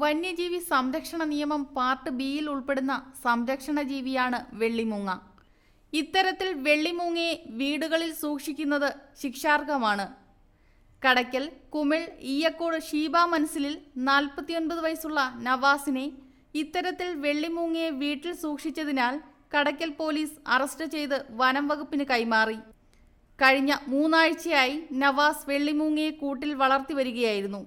വന്യജീവി സംരക്ഷണ നിയമം പാർട്ട് ബിയിൽ ഉൾപ്പെടുന്ന സംരക്ഷണ ജീവിയാണ് വെള്ളിമൂങ്ങ. ഇത്തരത്തിൽ വെള്ളിമൂങ്ങയെ വീടുകളിൽ സൂക്ഷിക്കുന്നത് ശിക്ഷാർഹമാണ്. കടയ്ക്കൽ കുമിൾ ഈയക്കോട് ഷീബ മനസ്സിലിൽ നാൽപ്പത്തിയൊൻപത് വയസ്സുള്ള നവാസിനെ ഇത്തരത്തിൽ വെള്ളിമൂങ്ങയെ വീട്ടിൽ സൂക്ഷിച്ചതിനാൽ കടയ്ക്കൽ പോലീസ് അറസ്റ്റ് ചെയ്ത് വനം വകുപ്പിന് കൈമാറി. കഴിഞ്ഞ മൂന്നാഴ്ചയായി നവാസ് വെള്ളിമൂങ്ങയെ കൂട്ടിൽ വളർത്തി വരികയായിരുന്നു.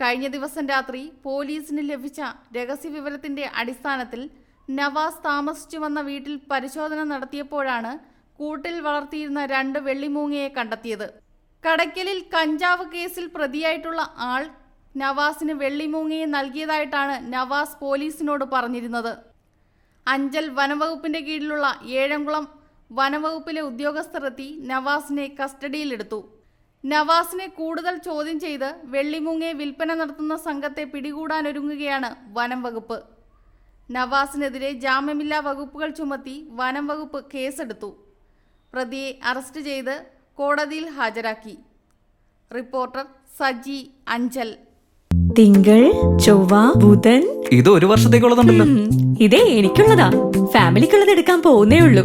കഴിഞ്ഞ ദിവസം രാത്രി പോലീസിന് ലഭിച്ച രഹസ്യവിവരത്തിന്റെ അടിസ്ഥാനത്തിൽ നവാസ് താമസിച്ചു വന്ന വീട്ടിൽ പരിശോധന നടത്തിയപ്പോഴാണ് കൂട്ടിൽ വളർത്തിയിരുന്ന രണ്ട് വെള്ളിമൂങ്ങയെ കണ്ടെത്തിയത്. കടയ്ക്കലിൽ കഞ്ചാവ് കേസിൽ പ്രതിയായിട്ടുള്ള ആൾ നവാസിന് വെള്ളിമൂങ്ങയെ നൽകിയതായിട്ടാണ് നവാസ് പോലീസിനോട് പറഞ്ഞിരുന്നത്. അഞ്ചൽ വനവകുപ്പിന്റെ കീഴിലുള്ള ഏഴംകുളം വനവകുപ്പിലെ ഉദ്യോഗസ്ഥരെത്തി നവാസിനെ കസ്റ്റഡിയിലെടുത്തു. നവാസിനെ കൂടുതൽ ചോദ്യം ചെയ്ത് വെള്ളിമൂങ്ങയെ വിൽപ്പന നടത്തുന്ന സംഘത്തെ പിടികൂടാനൊരുങ്ങുകയാണ് വനം വകുപ്പ്. നവാസിനെതിരെ ജാമ്യമില്ലാ വകുപ്പുകൾ ചുമത്തി വനം വകുപ്പ് കേസെടുത്തു. പ്രതിയെ അറസ്റ്റ് ചെയ്ത് കോടതിയിൽ ഹാജരാക്കി. റിപ്പോർട്ടർ സജി അഞ്ചൽ. തിങ്കൾ ചൊവ്വ ബുധൻ. ഇത് ഒരു വർഷത്തേക്കുള്ളതുണ്ടല്ലോ. ഇതേ എനിക്കുള്ളതാ. ഫാമിലിക്കുള്ളത് എടുക്കാൻ പോകുന്നേ ഉള്ളൂ.